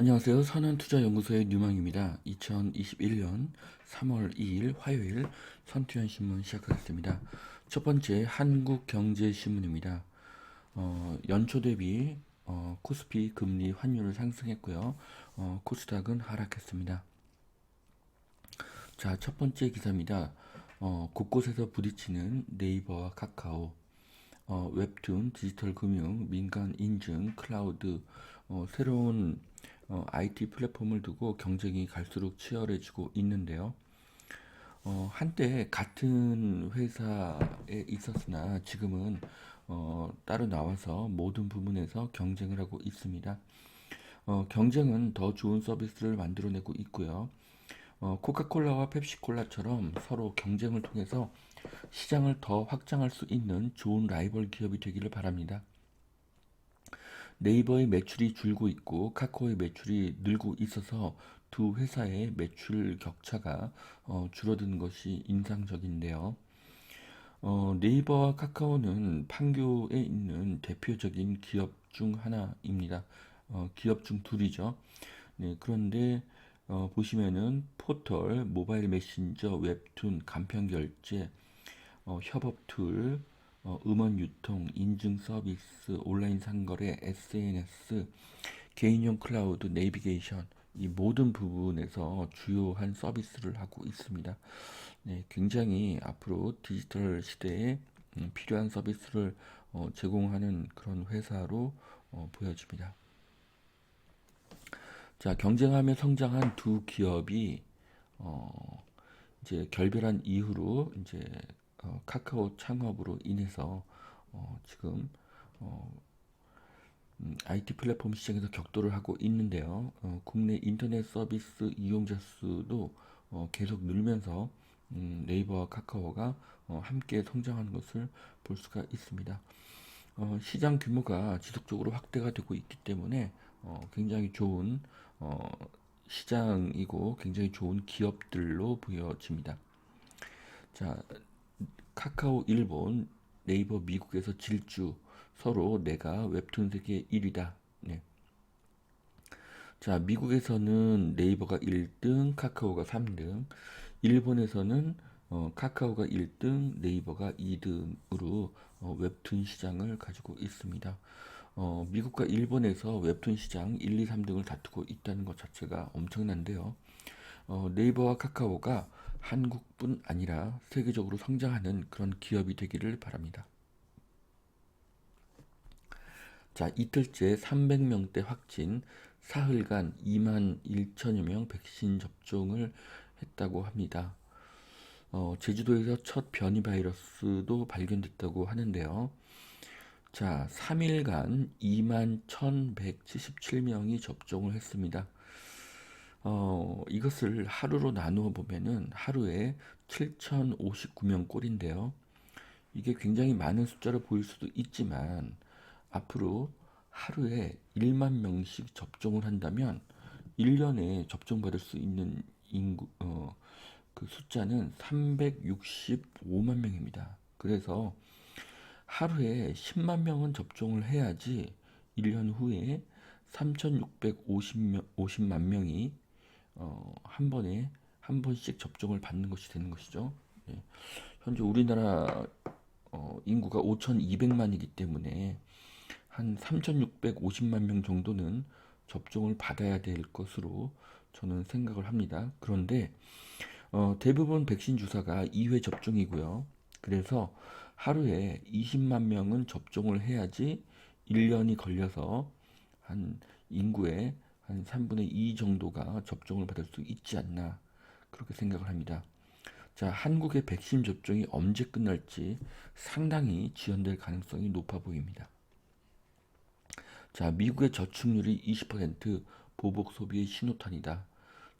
안녕하세요. 선한투자연구소의 뉴망입니다. 2021년 3월 2일 화요일 선투연신문 시작하겠습니다. 첫 번째 한국경제신문입니다. 어, 연초 대비 어, 코스피 금리 환율을 상승했고요. 어, 코스닥은 하락했습니다. 자, 첫 번째 기사입니다. 어, 곳곳에서 부딪히는 네이버와 카카오, 어, 웹툰, 디지털 금융, 민간 인증, 클라우드, 어, 새로운 어, IT 플랫폼을 두고 경쟁이 갈수록 치열해지고 있는데요. 어, 한때 같은 회사에 있었으나 지금은 어, 따로 나와서 모든 부분에서 경쟁을 하고 있습니다. 어, 경쟁은 더 좋은 서비스를 만들어내고 있고요. 어, 코카콜라와 펩시콜라처럼 서로 경쟁을 통해서 시장을 더 확장할 수 있는 좋은 라이벌 기업이 되기를 바랍니다. 네이버의 매출이 줄고 있고 카카오의 매출이 늘고 있어서 두 회사의 매출 격차가 어, 줄어든 것이 인상적인데요. 어, 네이버와 카카오는 판교에 있는 대표적인 기업 중 하나입니다. 어, 기업 중 둘이죠. 네, 그런데 어, 보시면은 포털, 모바일 메신저, 웹툰, 간편 결제, 어, 협업 툴, 어, 음원 유통, 인증 서비스, 온라인 상거래, SNS, 개인용 클라우드, 내비게이션 이 모든 부분에서 주요한 서비스를 하고 있습니다. 네, 굉장히 앞으로 디지털 시대에 음, 필요한 서비스를 어, 제공하는 그런 회사로 어, 보여집니다. 자, 경쟁하며 성장한 두 기업이 어, 이제 결별한 이후로 이제 어, 카카오 창업으로 인해서 어, 지금 어, 음, IT 플랫폼 시장에서 격돌을 하고 있는데요. 어, 국내 인터넷 서비스 이용자 수도 어, 계속 늘면서 음, 네이버와 카카오가 어, 함께 성장하는 것을 볼 수가 있습니다. 어, 시장 규모가 지속적으로 확대가 되고 있기 때문에 어, 굉장히 좋은 어, 시장이고 굉장히 좋은 기업들로 보여집니다. 자, 카카오 일본, 네이버 미국에서 질주, 서로 내가 웹툰 세계 1위다. 네. 자, 미국에서는 네이버가 1등, 카카오가 3등, 일본에서는 어, 카카오가 1등, 네이버가 2등으로 어, 웹툰 시장을 가지고 있습니다. 어, 미국과 일본에서 웹툰 시장 1, 2, 3등을 다투고 있다는 것 자체가 엄청난데요. 어, 네이버와 카카오가 한국뿐 아니라 세계적으로 성장하는 그런 기업이 되기를 바랍니다. 자, 이틀째 300명대 확진, 사흘간 2만 1천여 명 백신 접종을 했다고 합니다. 어, 제주도에서 첫 변이 바이러스도 발견됐다고 하는데요. 자, 3일간 2만 1,177명이 접종을 했습니다. 어, 이것을 하루로 나누어 보면은 하루에 7,059명 꼴인데요. 이게 굉장히 많은 숫자로 보일 수도 있지만 앞으로 하루에 1만 명씩 접종을 한다면 1년에 접종받을 수 있는 인구, 어, 그 숫자는 365만 명입니다. 그래서 하루에 10만 명은 접종을 해야지 1년 후에 3,650만 명이 어, 한 번에 한 번씩 접종을 받는 것이 되는 것이죠. 예. 현재 우리나라 어, 인구가 5,200만이기 때문에 한 3,650만 명 정도는 접종을 받아야 될 것으로 저는 생각을 합니다. 그런데 어, 대부분 백신 주사가 2회 접종이고요. 그래서 하루에 20만 명은 접종을 해야지 1년이 걸려서 한 인구의 한 3분의 2 정도가 접종을 받을 수 있지 않나 그렇게 생각을 합니다. 자, 한국의 백신 접종이 언제 끝날지 상당히 지연될 가능성이 높아 보입니다. 자, 미국의 저축률이 20% 보복 소비의 신호탄이다.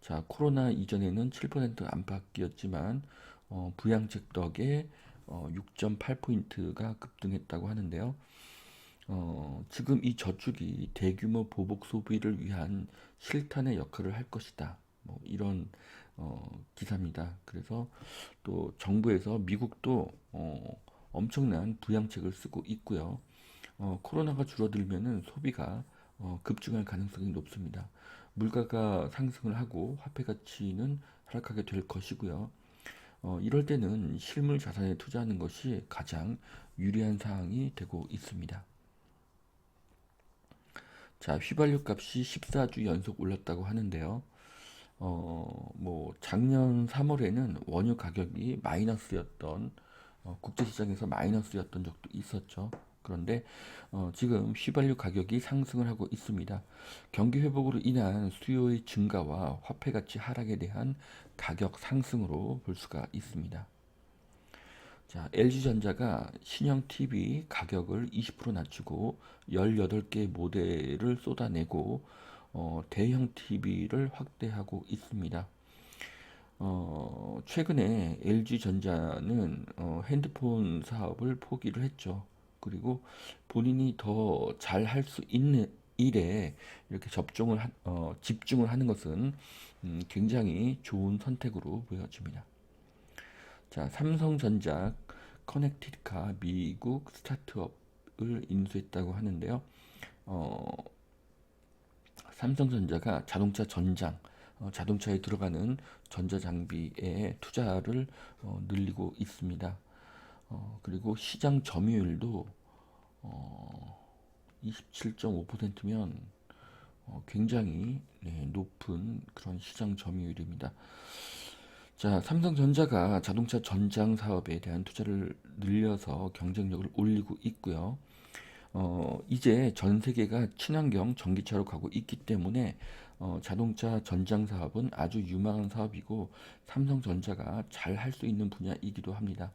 자, 코로나 이전에는 7% 안팎이었지만 어, 부양책 덕에 어, 6.8포인트가 급등했다고 하는데요. 어, 지금 이 저축이 대규모 보복 소비를 위한 실탄의 역할을 할 것이다. 뭐 이런 어, 기사입니다. 그래서 또 정부에서 미국도 어, 엄청난 부양책을 쓰고 있고요. 어, 코로나가 줄어들면은 소비가 어, 급증할 가능성이 높습니다. 물가가 상승을 하고 화폐 가치는 하락하게 될 것이고요. 어, 이럴 때는 실물 자산에 투자하는 것이 가장 유리한 사항이 되고 있습니다. 자, 휘발유 값이 14주 연속 올랐다고 하는데요. 어, 뭐 작년 3월에는 원유 가격이 마이너스였던 어, 국제시장에서 마이너스였던 적도 있었죠. 그런데 어, 지금 휘발유 가격이 상승을 하고 있습니다. 경기 회복으로 인한 수요의 증가와 화폐 가치 하락에 대한 가격 상승으로 볼 수가 있습니다. 자, LG전자가 신형 TV 가격을 20% 낮추고 18개 모델을 쏟아내고 어, 대형 TV를 확대하고 있습니다. 어, 최근에 LG전자는 어, 핸드폰 사업을 포기를 했죠. 그리고 본인이 더 잘 할 수 있는 일에 이렇게 접종을 하, 어, 집중을 하는 것은 음, 굉장히 좋은 선택으로 보여집니다. 자, 삼성전자 커넥티카 미국 스타트업을 인수했다고 하는데요. 어, 삼성전자가 자동차 전장, 어, 자동차에 들어가는 전자장비에 투자를 어, 늘리고 있습니다. 어, 그리고 시장 점유율도 어, 27.5%면 어, 굉장히 네, 높은 그런 시장 점유율입니다. 자, 삼성전자가 자동차 전장 사업에 대한 투자를 늘려서 경쟁력을 올리고 있고요. 어, 이제 전 세계가 친환경 전기차로 가고 있기 때문에 어, 자동차 전장 사업은 아주 유망한 사업이고 삼성전자가 잘 할 수 있는 분야이기도 합니다.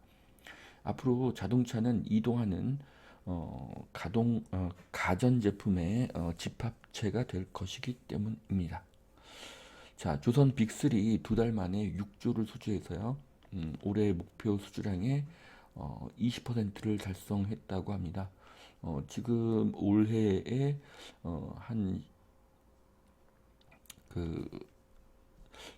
앞으로 자동차는 이동하는 어, 가동 어, 가전 제품의 어, 집합체가 될 것이기 때문입니다. 자, 조선 빅3 두 달 만에 6조를 수주해서요. 음, 올해 목표 수주량의 어, 20%를 달성했다고 합니다. 어, 지금 올해에 어, 한그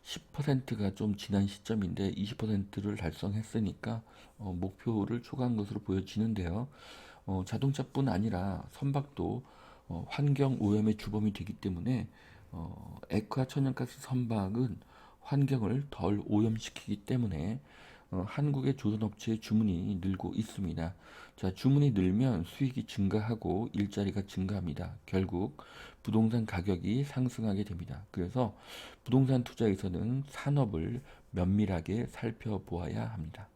10%가 좀 지난 시점인데 20%를 달성했으니까 어, 목표를 초과한 것으로 보여지는데요. 어, 자동차뿐 아니라 선박도 어, 환경 오염의 주범이 되기 때문에 어, 액화 천연가스 선박은 환경을 덜 오염시키기 때문에 어, 한국의 조선업체의 주문이 늘고 있습니다. 자, 주문이 늘면 수익이 증가하고 일자리가 증가합니다. 결국 부동산 가격이 상승하게 됩니다. 그래서 부동산 투자에서는 산업을 면밀하게 살펴보아야 합니다.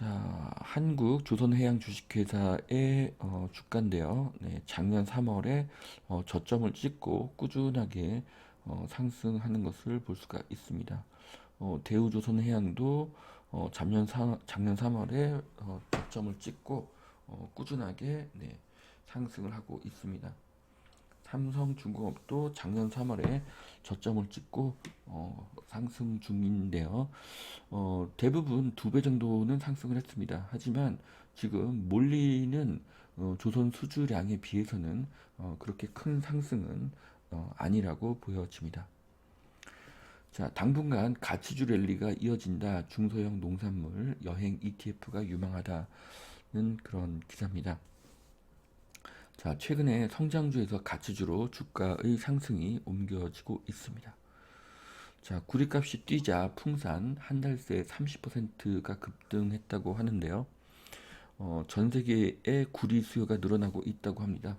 자, 한국 조선해양 주식회사의 어, 주가인데요. 네, 작년 3월에 어, 저점을 찍고 꾸준하게 어, 상승하는 것을 볼 수가 있습니다. 어, 대우조선해양도 어, 작년, 사, 작년 3월에 어, 저점을 찍고 어, 꾸준하게 네, 상승을 하고 있습니다. 삼성중공업도 작년 3월에 저점을 찍고 어, 상승 중인데요. 어, 대부분 두 배 정도는 상승을 했습니다. 하지만 지금 몰리는 어, 조선 수주량에 비해서는 어, 그렇게 큰 상승은 어, 아니라고 보여집니다. 자, 당분간 가치주 랠리가 이어진다. 중소형 농산물 여행 ETF가 유망하다는 그런 기사입니다. 자, 최근에 성장주에서 가치주로 주가의 상승이 옮겨지고 있습니다. 자, 구리값이 뛰자 풍산 한 달 새 30%가 급등했다고 하는데요. 어, 전 세계의 구리 수요가 늘어나고 있다고 합니다.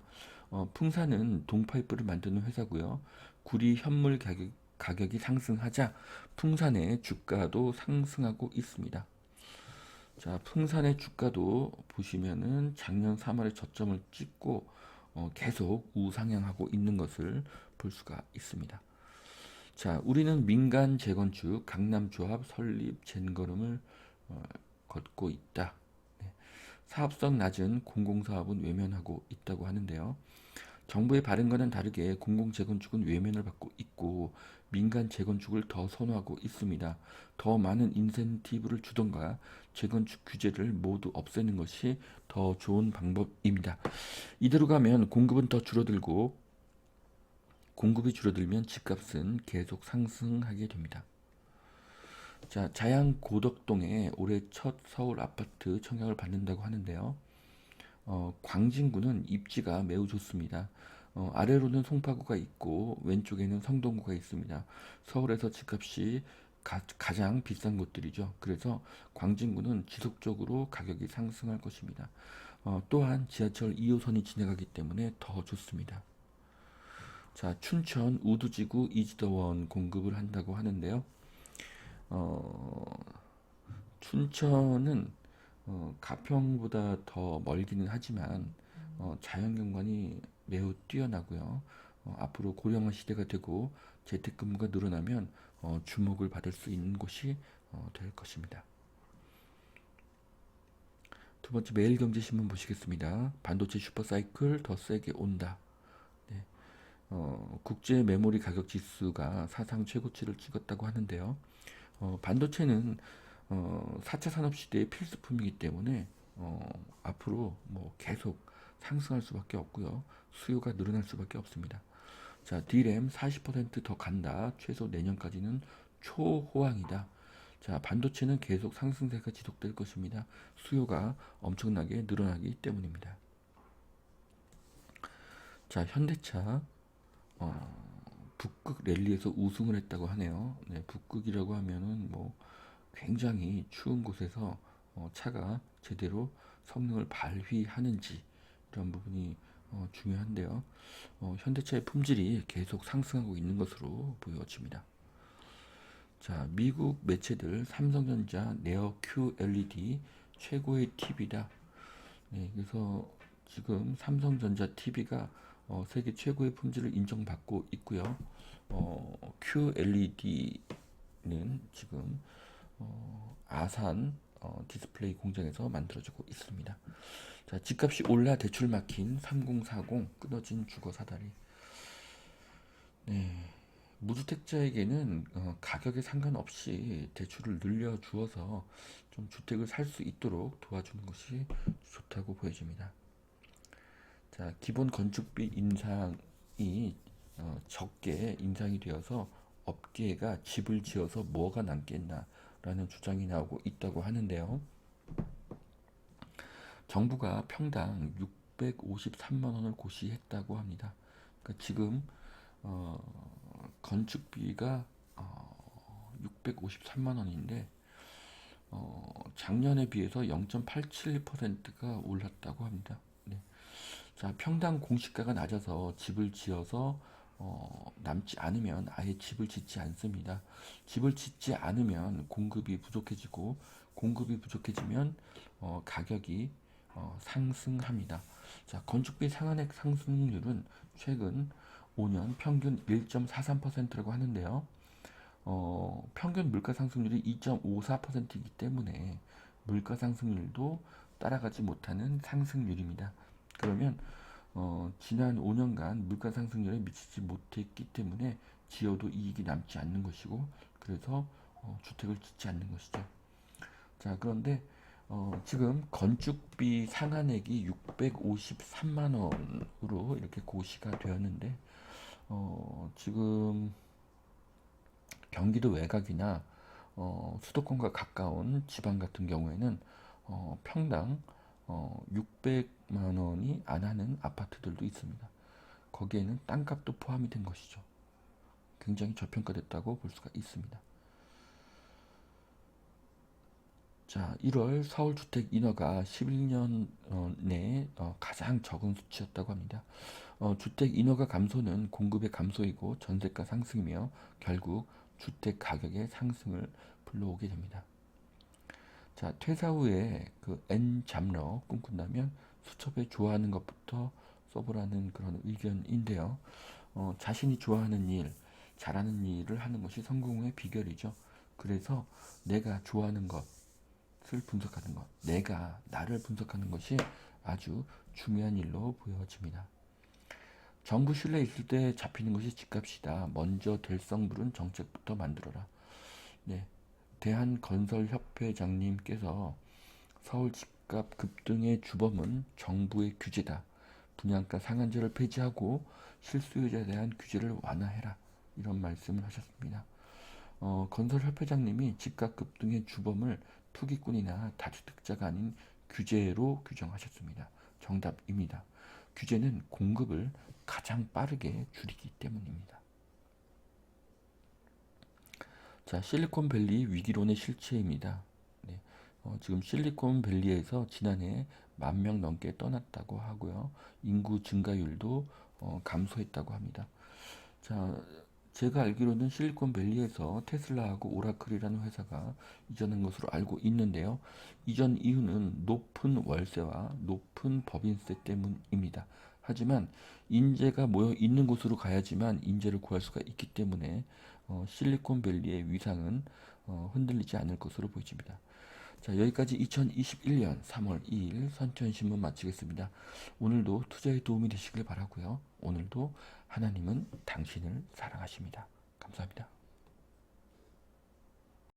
어, 풍산은 동파이프를 만드는 회사고요. 구리 현물 가격, 가격이 상승하자 풍산의 주가도 상승하고 있습니다. 자, 풍산의 주가도 보시면은 작년 3월에 저점을 찍고 어, 계속 우상향하고 있는 것을 볼 수가 있습니다. 자, 우리는 민간 재건축 강남조합 설립 젠걸음을 어, 걷고 있다. 네. 사업성 낮은 공공사업은 외면하고 있다고 하는데요. 정부의 바른과는 다르게 공공재건축은 외면을 받고 있고 민간 재건축을 더 선호하고 있습니다. 더 많은 인센티브를 주던가 재건축 규제를 모두 없애는 것이 더 좋은 방법입니다. 이대로 가면 공급은 더 줄어들고 공급이 줄어들면 집값은 계속 상승하게 됩니다. 자, 자양 고덕동에 올해 첫 서울 아파트 청약을 받는다고 하는데요. 어, 광진구는 입지가 매우 좋습니다. 어, 아래로는 송파구가 있고 왼쪽에는 성동구가 있습니다. 서울에서 집값이 가, 가장 비싼 곳들이죠. 그래서 광진구는 지속적으로 가격이 상승할 것입니다. 어, 또한 지하철 2호선이 지나가기 때문에 더 좋습니다. 자, 춘천 우두지구 이지더원 공급을 한다고 하는데요. 어, 춘천은 어, 가평보다 더 멀기는 하지만 어, 자연경관이 매우 뛰어나고요. 어, 앞으로 고령화 시대가 되고 재택근무가 늘어나면 어, 주목을 받을 수 있는 곳이 어, 될 것입니다. 두 번째 매일경제신문 보시겠습니다. 반도체 슈퍼사이클 더 세게 온다. 네. 어, 국제 메모리 가격 지수가 사상 최고치를 찍었다고 하는데요. 어, 반도체는 어, 4차 산업 시대의 필수품이기 때문에 어, 앞으로 뭐 계속 상승할 수밖에 없고요. 수요가 늘어날 수밖에 없습니다. 자, D램 40%더 간다. 최소 내년까지는 초호황이다. 자, 반도체는 계속 상승세가 지속될 것입니다. 수요가 엄청나게 늘어나기 때문입니다. 자, 현대차 어, 북극 랠리에서 우승을 했다고 하네요. 네, 북극이라고 하면은 뭐 굉장히 추운 곳에서 어, 차가 제대로 성능을 발휘하는지 이런 부분이 어, 중요한데요. 어, 현대차의 품질이 계속 상승하고 있는 것으로 보여집니다. 자, 미국 매체들 삼성전자 네어 QLED 최고의 TV다. 네, 그래서 지금 삼성전자 TV가 어, 세계 최고의 품질을 인정받고 있고요. 어, QLED는 지금 어, 아산 어, 디스플레이 공장에서 만들어지고 있습니다. 자, 집값이 올라 대출 막힌 3040 끊어진 주거 사다리. 네. 무주택자에게는 어, 가격에 상관없이 대출을 늘려 주어서 좀 주택을 살 수 있도록 도와주는 것이 좋다고 보여집니다. 자, 기본 건축비 인상이 어, 적게 인상이 되어서 업계가 집을 지어서 뭐가 남겠나라는 주장이 나오고 있다고 하는데요. 정부가 평당 653만 원을 고시했다고 합니다. 그러니까 지금 어, 건축비가 어, 653만 원인데 어, 작년에 비해서 0.87%가 올랐다고 합니다. 네. 자, 평당 공시가가 낮아서 집을 지어서 어, 남지 않으면 아예 집을 짓지 않습니다. 집을 짓지 않으면 공급이 부족해지고 공급이 부족해지면 어, 가격이 어, 상승합니다. 자, 건축비 상한액 상승률은 최근 5년 평균 1.43%라고 하는데요. 어, 평균 물가 상승률이 2.54%이기 때문에 물가 상승률도 따라가지 못하는 상승률입니다. 그러면 어, 지난 5년간 물가 상승률에 미치지 못했기 때문에 지어도 이익이 남지 않는 것이고 그래서 어, 주택을 짓지 않는 것이죠. 자 그런데 어, 지금 건축비 상한액이 653만 원으로 이렇게 고시가 되었는데 어, 지금 경기도 외곽이나 어, 수도권과 가까운 지방 같은 경우에는 어, 평당 어, 600만 원이 안 하는 아파트들도 있습니다. 거기에는 땅값도 포함이 된 것이죠. 굉장히 저평가됐다고 볼 수가 있습니다. 자, 1월 서울 주택 인허가 11년 어, 내에 어, 가장 적은 수치였다고 합니다. 어, 주택 인허가 감소는 공급의 감소이고 전세가 상승이며 결국 주택 가격의 상승을 불러오게 됩니다. 자, 퇴사 후에 그 N 잡러 꿈꾼다면 수첩에 좋아하는 것부터 써보라는 그런 의견인데요. 어, 자신이 좋아하는 일, 잘하는 일을 하는 것이 성공의 비결이죠. 그래서 내가 좋아하는 것 을 분석하는 것, 내가 나를 분석하는 것이 아주 중요한 일로 보여집니다. 정부 신뢰 있을 때 잡히는 것이 집값이다. 먼저 될성 부른 정책부터 만들어라. 네. 대한건설협회장님께서 서울 집값 급등의 주범은 정부의 규제다. 분양가 상한제를 폐지하고 실수요자에 대한 규제를 완화해라. 이런 말씀을 하셨습니다. 어, 건설 협회장님이 집값 급등의 주범을 투기꾼이나 다주택자가 아닌 규제로 규정하셨습니다. 정답입니다. 규제는 공급을 가장 빠르게 줄이기 때문입니다. 자, 실리콘밸리 위기론의 실체입니다. 네, 어, 지금 실리콘밸리에서 지난해 만 명 넘게 떠났다고 하고요. 인구 증가율도 어, 감소했다고 합니다. 자, 제가 알기로는 실리콘밸리에서 테슬라하고 오라클이라는 회사가 이전한 것으로 알고 있는데요. 이전 이유는 높은 월세와 높은 법인세 때문입니다. 하지만 인재가 모여 있는 곳으로 가야지만 인재를 구할 수가 있기 때문에 어, 실리콘밸리의 위상은 어, 흔들리지 않을 것으로 보여집니다. 자, 여기까지 2021년 3월 2일 선천신문 마치겠습니다. 오늘도 투자에 도움이 되시길 바라고요. 오늘도 하나님은 당신을 사랑하십니다. 감사합니다.